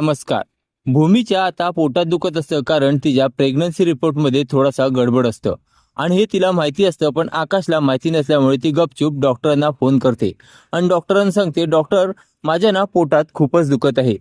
नमस्कार. भूमीच्या आता पोटात दुखत असतं कारण तिच्या प्रेग्नन्सी रिपोर्टमध्ये थोडासा गडबड असतं. आणि हे तिला माहिती असतं पण आकाशला माहिती नसल्यामुळे ती गपचूप डॉक्टरांना फोन करते. आणि डॉक्टरांना सांगते डॉक्टर माझ्या ना पोटात खूपच दुखत आहे.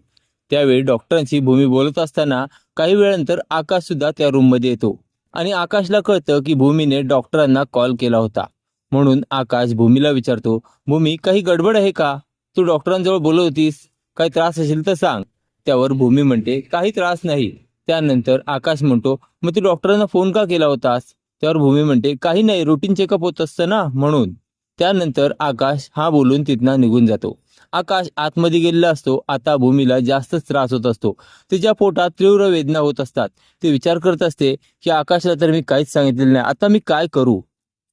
त्यावेळी डॉक्टरांची भूमी बोलत असताना काही वेळानंतर आकाश सुद्धा त्या रूममध्ये येतो. आणि आकाशला कळतं की भूमीने डॉक्टरांना कॉल केला होता. म्हणून आकाश भूमीला विचारतो भूमी काही गडबड आहे का? तू डॉक्टरांजवळ बोलत होतीस. काही त्रास असेल तर सांग. त्यावर भूमी म्हणते काही त्रास नाही. त्यानंतर आकाश म्हणतो मग तू डॉक्टरांना फोन का केला होतास? त्यावर भूमी म्हणते काही नाही रुटीन चेकअप होत असतं ना म्हणून. त्यानंतर आकाश हा बोलून तिथनं निघून जातो. आकाश आतमध्ये गेलेला असतो. आता भूमीला जास्तच त्रास होत असतो. तिच्या पोटात तीव्र वेदना होत असतात. ती विचार करत असते की आकाशला तर मी काहीच सांगितलेलं नाही. आता मी काय करू?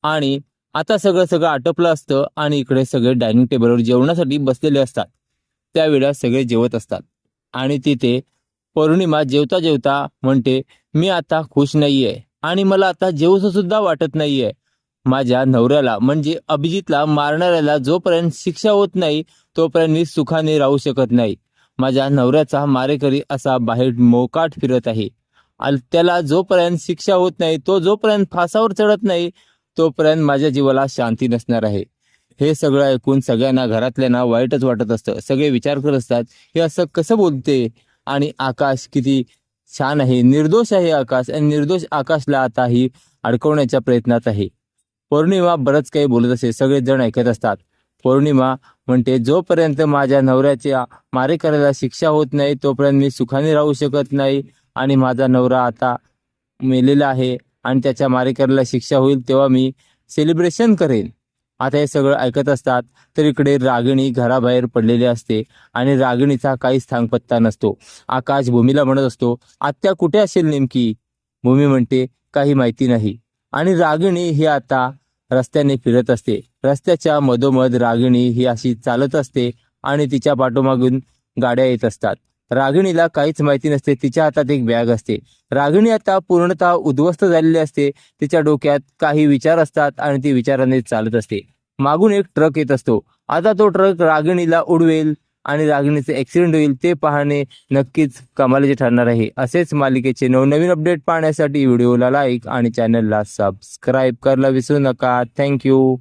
आणि आता सगळं सगळं आटपलं असतं आणि इकडे सगळे डायनिंग टेबलवर जेवणासाठी बसलेले असतात. त्यावेळेला सगळे जेवत असतात. आणि तिथे पौर्णिमा जेवता जेवता म्हणते मी आता खुश नाहीये आणि मला आता जेवूस सुद्धा वाटत नाहीये. माझ्या नवऱ्याला म्हणजे अभिजितला मारणाऱ्याला जोपर्यंत शिक्षा होत नाही तोपर्यंत मी सुखाने राहू शकत नाही. माझ्या नवऱ्याचा मारेकरी असा बाहेर मोकाट फिरत आहे. आणि त्याला जोपर्यंत शिक्षा होत नाही तो जोपर्यंत फासावर चढत नाही तोपर्यंत माझ्या जीवाला शांती नसणार आहे. हे सगळं ऐकून सगळ्यांना घरातल्यांना वाईटच वाटत असतं. सगळे विचार करत असतात हे असं कसं बोलते? आणि आकाश किती छान आहे निर्दोष आहे आकाश आणि निर्दोष आकाशला आता ही अडकवण्याच्या प्रयत्नात आहे. पौर्णिमा बरंच काही बोलत असे सगळे जण ऐकत असतात. पौर्णिमा म्हणते जोपर्यंत माझ्या नवऱ्याच्या मारेकऱ्याला शिक्षा होत नाही तोपर्यंत मी सुखाने राहू शकत नाही आणि माझा नवरा आता मेलेला आहे आणि त्याच्या मारेकऱ्याला शिक्षा होईल तेव्हा मी सेलिब्रेशन करेन. आता हे सगळं ऐकत असतात तर इकडे रागिणी घराबाहेर पडलेली असते आणि रागिणीचा काहीच थांगपत्ता नसतो. आकाश भूमीला म्हणत असतो आत्या कुठे असेल नेमकी? भूमी म्हणते काही माहिती नाही. आणि रागिणी ही आता रस्त्याने फिरत असते. रस्त्याच्या मधोमध रागिणी ही अशी चालत असते आणि तिच्या पाठोमागून गाड्या येत असतात. रागिणीला काहीच माहिती नसते तिच्या हातात एक बॅग असते. रागिणी आता पूर्णतः उद्ध्वस्त झालेली असते तिच्या डोक्यात काही विचार असतात आणि ती विचाराने चालत असते. मागून एक ट्रक येत असतो. आता तो ट्रक रागिणीला उडवेल आणि रागिणीचे ऍक्सिडेंट होईल ते पाहणे नक्कीच कमालीचे ठरणार आहे. असेच मालिकेचे नवनवीन अपडेट पाहण्यासाठी व्हिडिओला लाईक आणि चॅनलला सबस्क्राईब करायला विसरू नका. थँक्यू